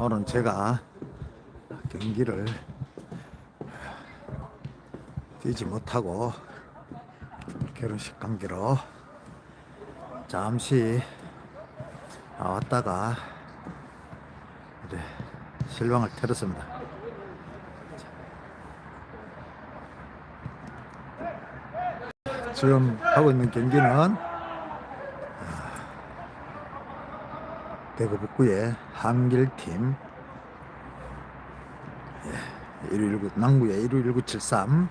오늘 제가 경기를 뛰지 못하고 결혼식 관계로 잠시 나왔다가 이제 실망을 틀었습니다. 지금 하고 있는 경기는 대구 북구의 한길팀 119 남구의 11973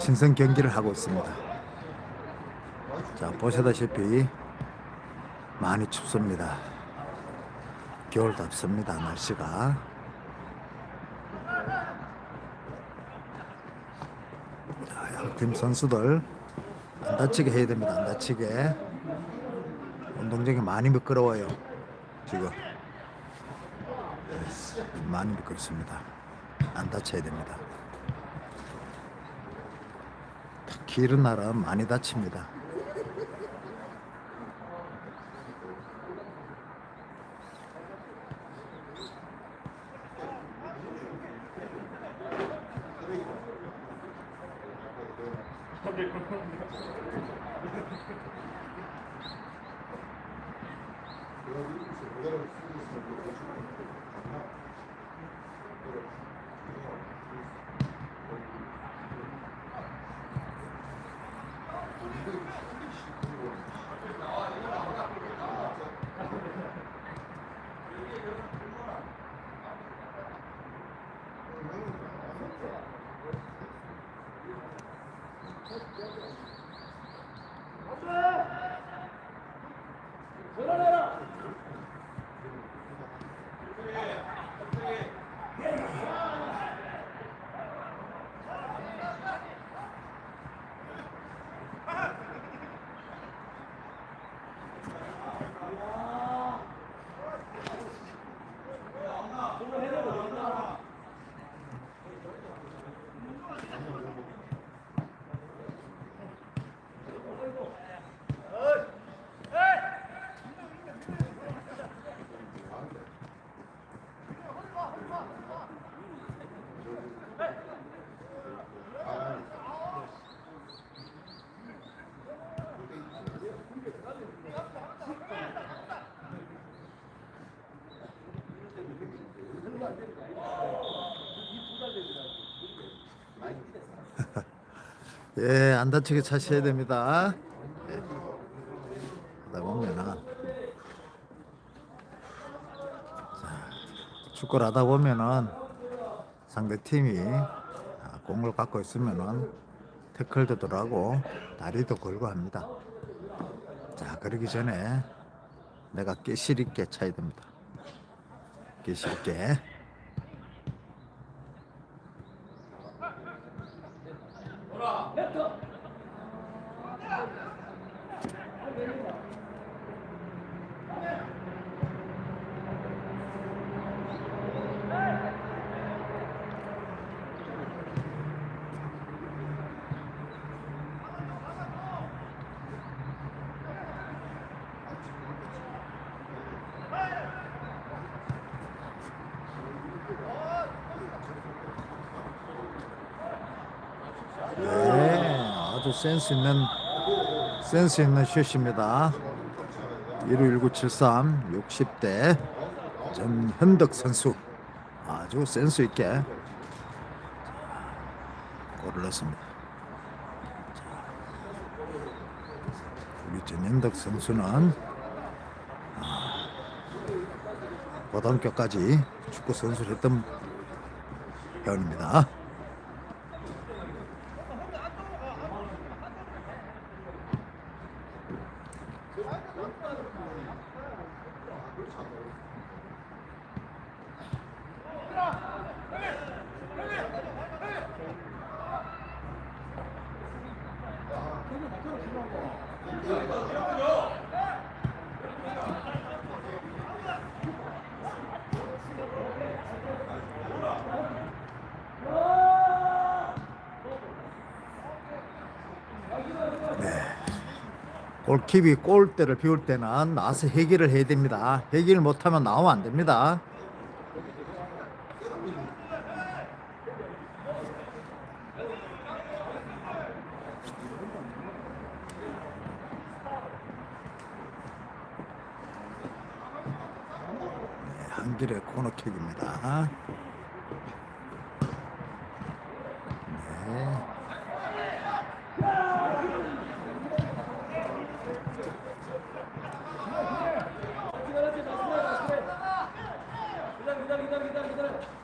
친선 경기를 하고 있습니다. 자 보시다시피 많이 춥습니다. 겨울답습니다 날씨가. 자, 양팀 선수들 안 다치게 해야 됩니다. 안 다치게 운 동장이 많이 미끄러워요. 지금 많이 미끄럽습니다. 안 다쳐야 됩니다. 이런 날은 많이 다칩니다. 예, 안 다치게 차셔야 됩니다. 예. 보면은 자, 축구를 하다 보면은 상대 팀이 아, 공을 갖고 있으면은 태클도 들어가고 다리도 걸고 합니다. 자, 그러기 전에 내가 깨실 있게 차야 됩니다. 깨실 있게. 네, 아주 센스 있는 센스 있는 슛입니다. 11973 60대 전현덕 선수 아주 센스 있게 골을 넣습니다. 우리 전현덕 선수는 아, 고등학교까지 축구 선수를 했던 회원입니다. 골킵이 골대를 비울 때는 나와서 해결을 해야 됩니다. 해결 못하면 나오면 안 됩니다. 네, 한길의 코너킥입니다. 네. 라이트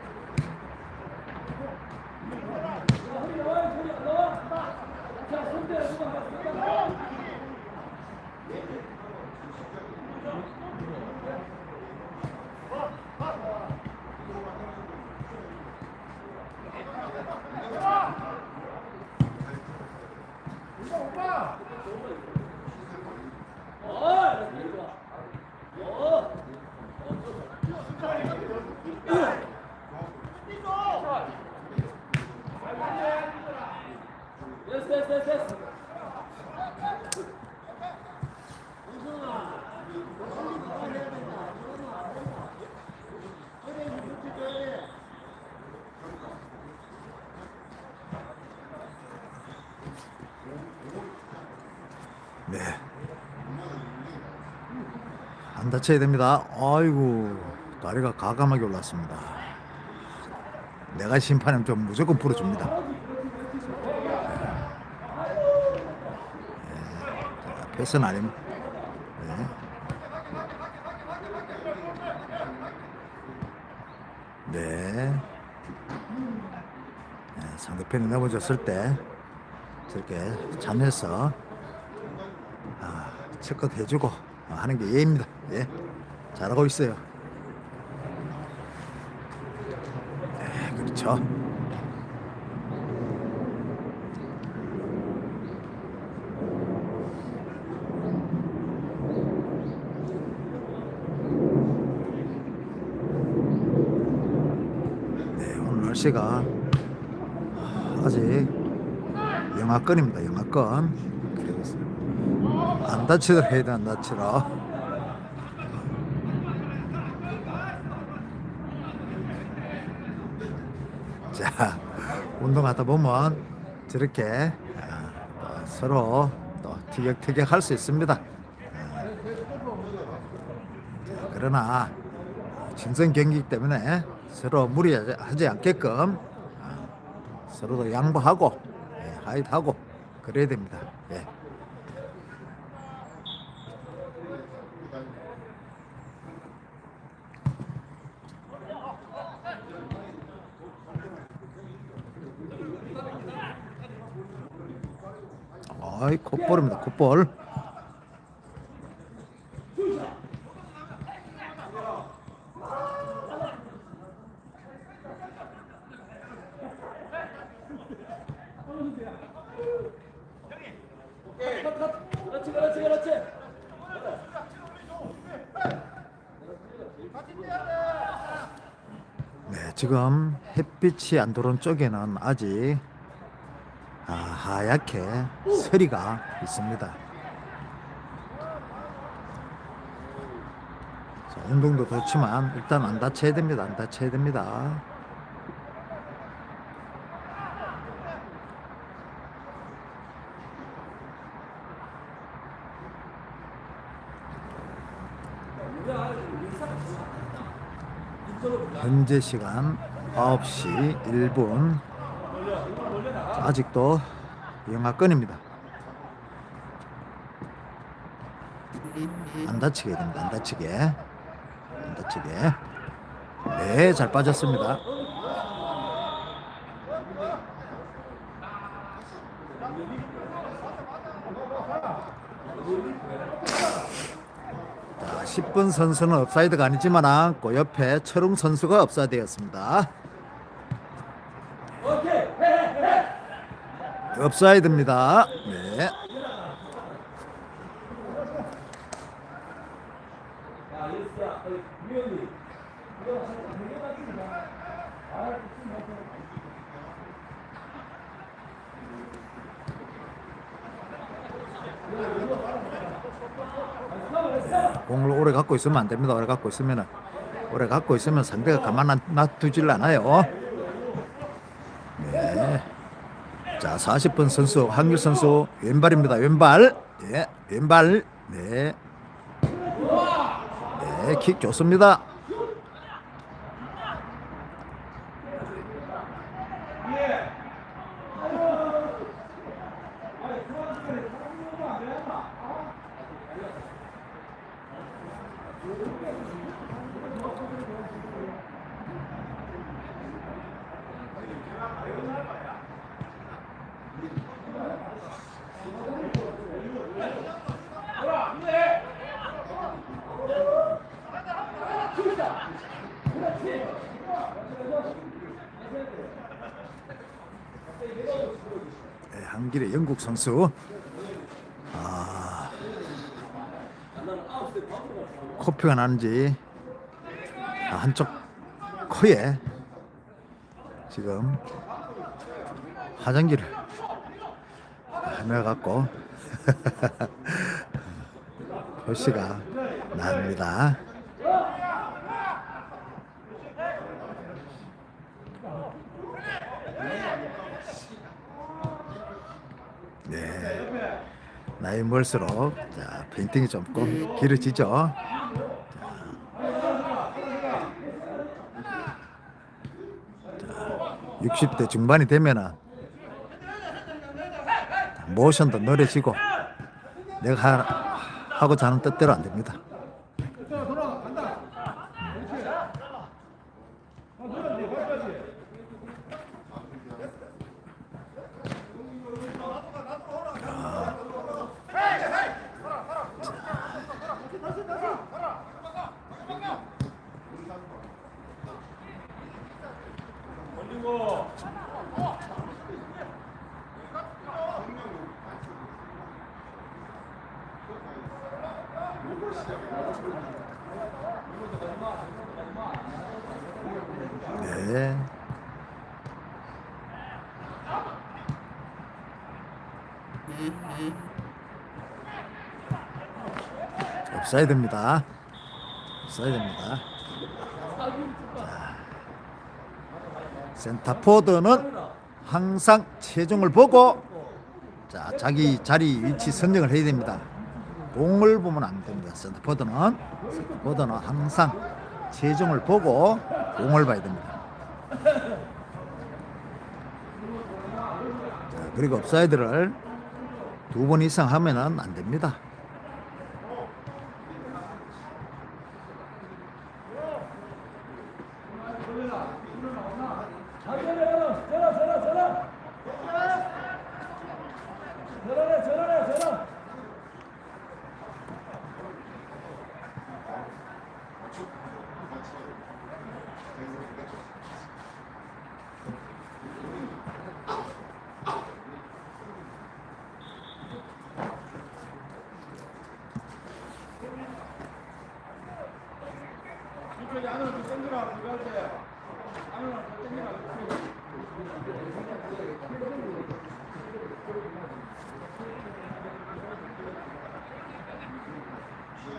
네. 안 다쳐야 됩니다. 아이고, 다리가 가감하게 올랐습니다. 내가 심판하면 좀 무조건 풀어줍니다. 네. 자, 패스는 아닙니다. 네. 네. 네, 상대편이 넘어졌을 때 저렇게 잠에서 아, 첫껏 해주고 어, 하는 게 예입니다. 예, 잘하고 있어요. 네, 그렇죠. 네, 오늘 날씨가 아직 영하권입니다. 영하권. 돼, 안 다치라. 자, 운동하다 보면 저렇게 아, 또 서로 또 티격태격 할 수 있습니다. 아, 자, 그러나 친선 경기이기 때문에 서로 무리하지 않게끔 아, 서로도 양보하고 예, 하이트하고 그래야 됩니다. 예. 아이 겉벌입니다. 겉볼. 네, 지금 햇빛이 안 들어온 쪽에는 아직 하얗게 서리가 있습니다. 자, 운동도 좋지만 일단 안 다쳐야 됩니다. 안 다쳐야 됩니다. 현재 시간 9시 1분 아직도 영하권입니다. 안 다치게 됩니다. 안 다치게. 안 다치게. 네 잘 빠졌습니다. 자, 10분 선수는 업사이드가 아니지만 그 옆에 철웅 선수가 업사이드였습니다. 오케이. 업사이드입니다. 네. 공을 오래 갖고 있으면 안 됩니다. 오래 갖고 있으면 오래 갖고 있으면 상대가 가만 안 놔두질 않아요. 네. 자, 40분 선수 한길 선수 왼발입니다. 왼발. 네, 왼발. 네. 네, 킥 좋습니다. 네, 선수. 아, 코피가 나는지 아, 한쪽 코에 지금 화장기를 하며 갖고 표시가 납니다. 네. 나이 멀수록 자 페인팅이 조금 길어지죠. 자, 60대 중반이 되면은 모션도 느려지고 내가 하- 하고자 하는 뜻대로 안 됩니다. 네. 옵사이드입니다. 옵사이드입니다. 자, 센터포드는 항상 체중을 보고 자 자기 자리 위치 선정을 해야 됩니다. 공을 보면 안 됩니다. 센터포드는 센터포드는 항상 체중을 보고 공을 봐야 됩니다. 자, 그리고 업사이드를 두 번 이상 하면은 안 됩니다. 전화, 전화, 전화, 전화. 전화해, 전화해, 전화.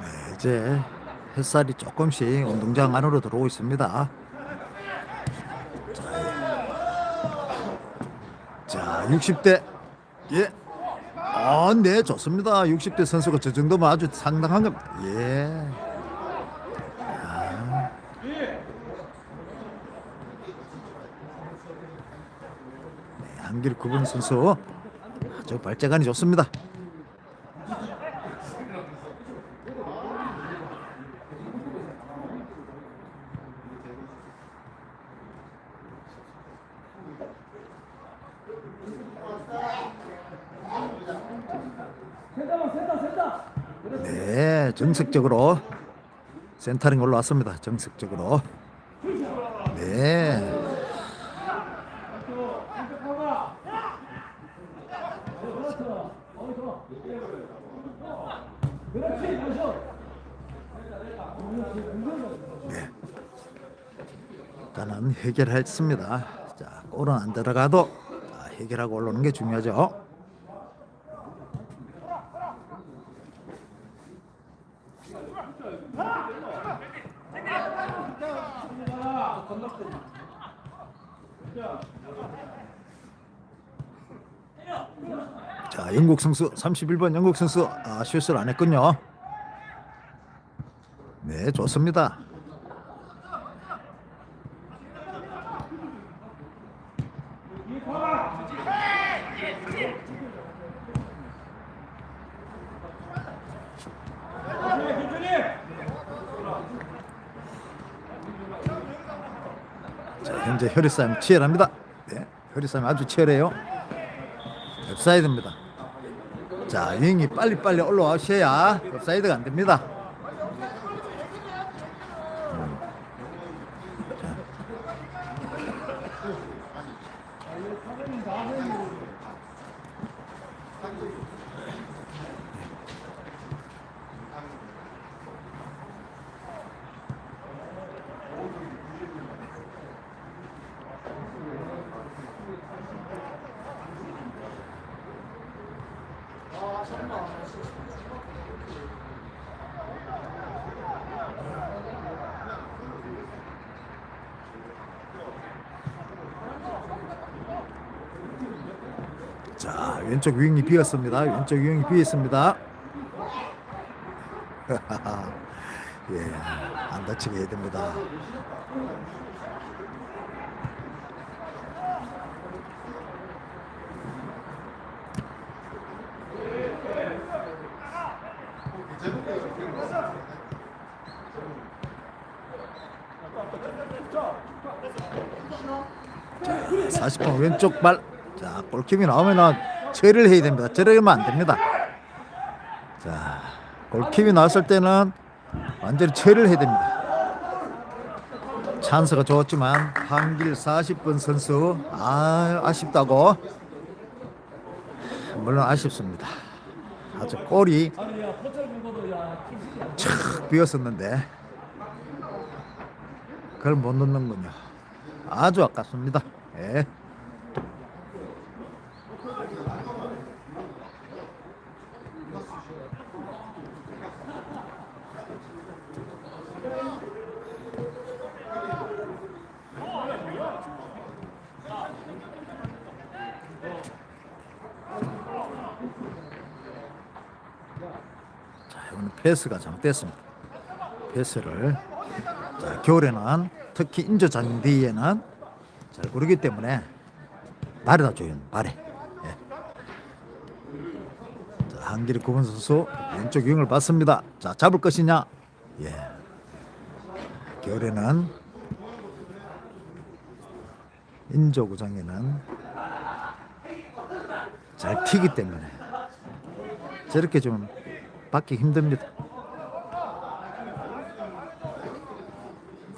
네, 이제 햇살이 조금씩 운동장 안으로 들어오고 있습니다. 자, 60대 예. 아, 네, 좋습니다. 60대 선수가 저 정도면 아주 상당한 겁니다. 예. 아. 네, 한길 구분 선수 아주 발재간이 좋습니다. 네, 정석적으로 센터링 올라왔습니다. 정석적으로. 네. 그렇지 마셔. 일단은 해결했습니다. 자, 골은 안 들어가도 자, 해결하고 올라오는 게 중요하죠. 자, 영국 선수 31번 영국 선수 아, 슛을 안 했군요. 네, 좋습니다. 혈의 싸움 치열합니다. 네, 혈의 싸움 아주 치열해요. 웹사이드입니다. 자, 유행이 빨리빨리 올라와셔야 웹사이드가 안 됩니다. 자, 왼쪽 유행이 비었습니다. 왼쪽 유행이 비었습니다. 예, 안 다치게 해야 됩니다. 자, 40번 왼쪽 발. 자, 골킥이 나오면은 처리를 해야 됩니다. 저러면 안 됩니다. 자, 골킥이 나왔을 때는 완전히 처리를 해야 됩니다. 찬스가 좋았지만 한길 40번 선수 아 아쉽다고 물론 아쉽습니다. 아주 골이. 착 비었었는데 그걸 못 넣는군요. 아주 아깝습니다. 예. 패스가 잘못됐습니다. 패스를 자, 겨울에는 특히 인조 잔디에는 잘 구르기 때문에 발에다 줘요. 발에. 예. 자, 한길이 구분 선수 왼쪽 유형을 받습니다. 자, 잡을 것이냐? 예. 겨울에는 인조 구장에는 잘 튀기 때문에 저렇게 좀 받기 힘듭니다.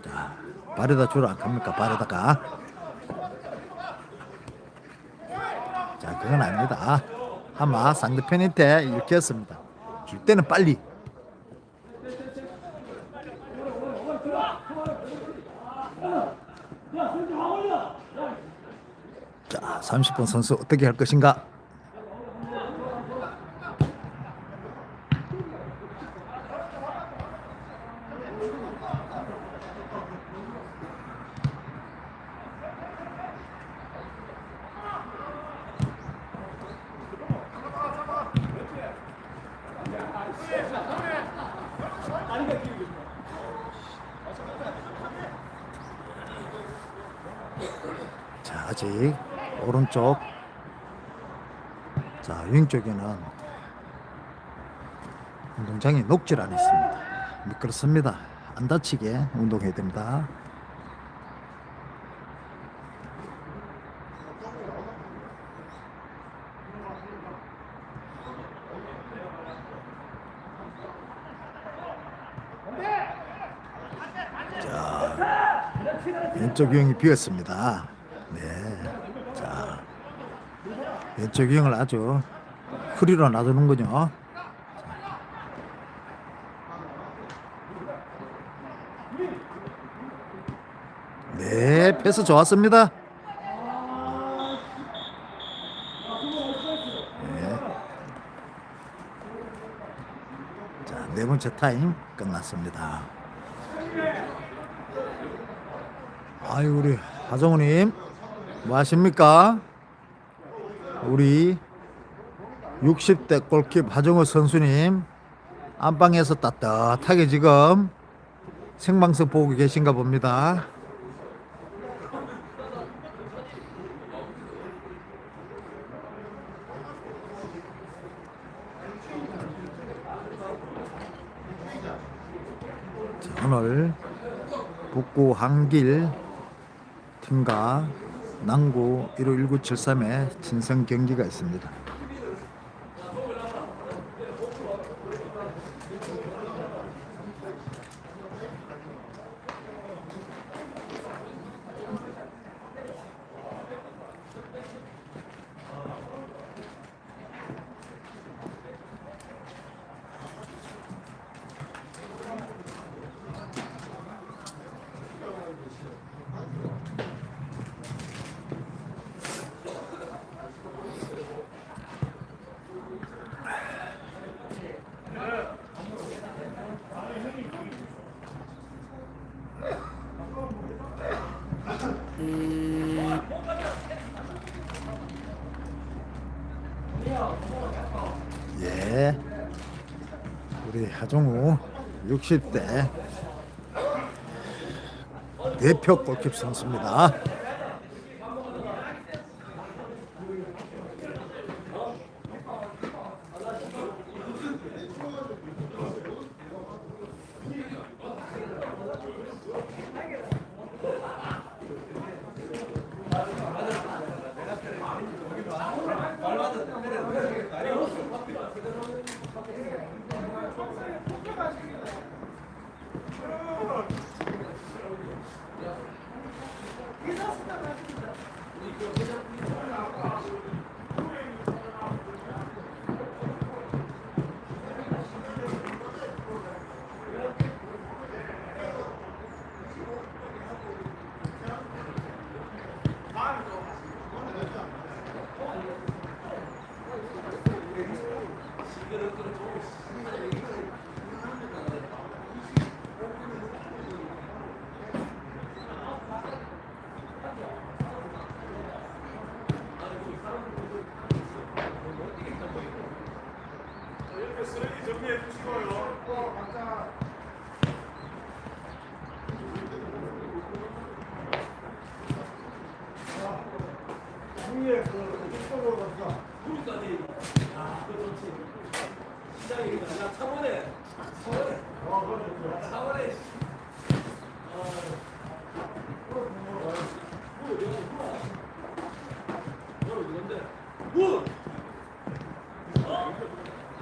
자, 발에다 주러 안 갑니까? 발에다가. 자, 그건 아닙니다. 아마 상대편한테 읽혔습니다. 줄 때는 빨리. 야, 센터 30번 선수 어떻게 할 것인가? 자, 아직 오른쪽 자, 윙쪽에는 운동장이 녹질 않아 있습니다. 미끄럽습니다. 안 다치게 운동해야 됩니다. 왼쪽 유형이 비었습니다. 네. 자. 유형을 아주 흐리로 놔두는군요. 네, 패스 좋았습니다. 네. 자, 네 번째 타임 끝났습니다. 아유 우리 하정우님 뭐 하십니까? 우리 60대 골킵 하정우 선수님 안방에서 따뜻하게 지금 생방송 보고 계신가 봅니다. 자, 오늘 북구 한길 팀과 남구 151973의 친선 경기가 있습니다. 예. 우리 하정우 60대 대표 골킵 선수입니다.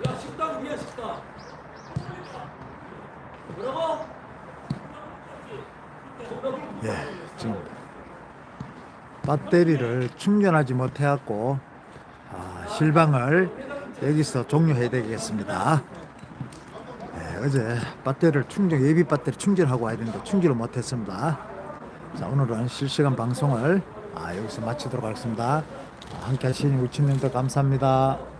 야 식당 위에 식당. 뭐라고? 예, 지금 배터리를 충전하지 못해갖고 아, 실방을 여기서 종료해야 되겠습니다. 예, 어제 배터리를 충전 예비 배터리 충전하고 와야 되는데 충전을 못했습니다. 자 오늘은 실시간 방송을 아, 여기서 마치도록 하겠습니다. 함께 하신 우치님도 감사합니다.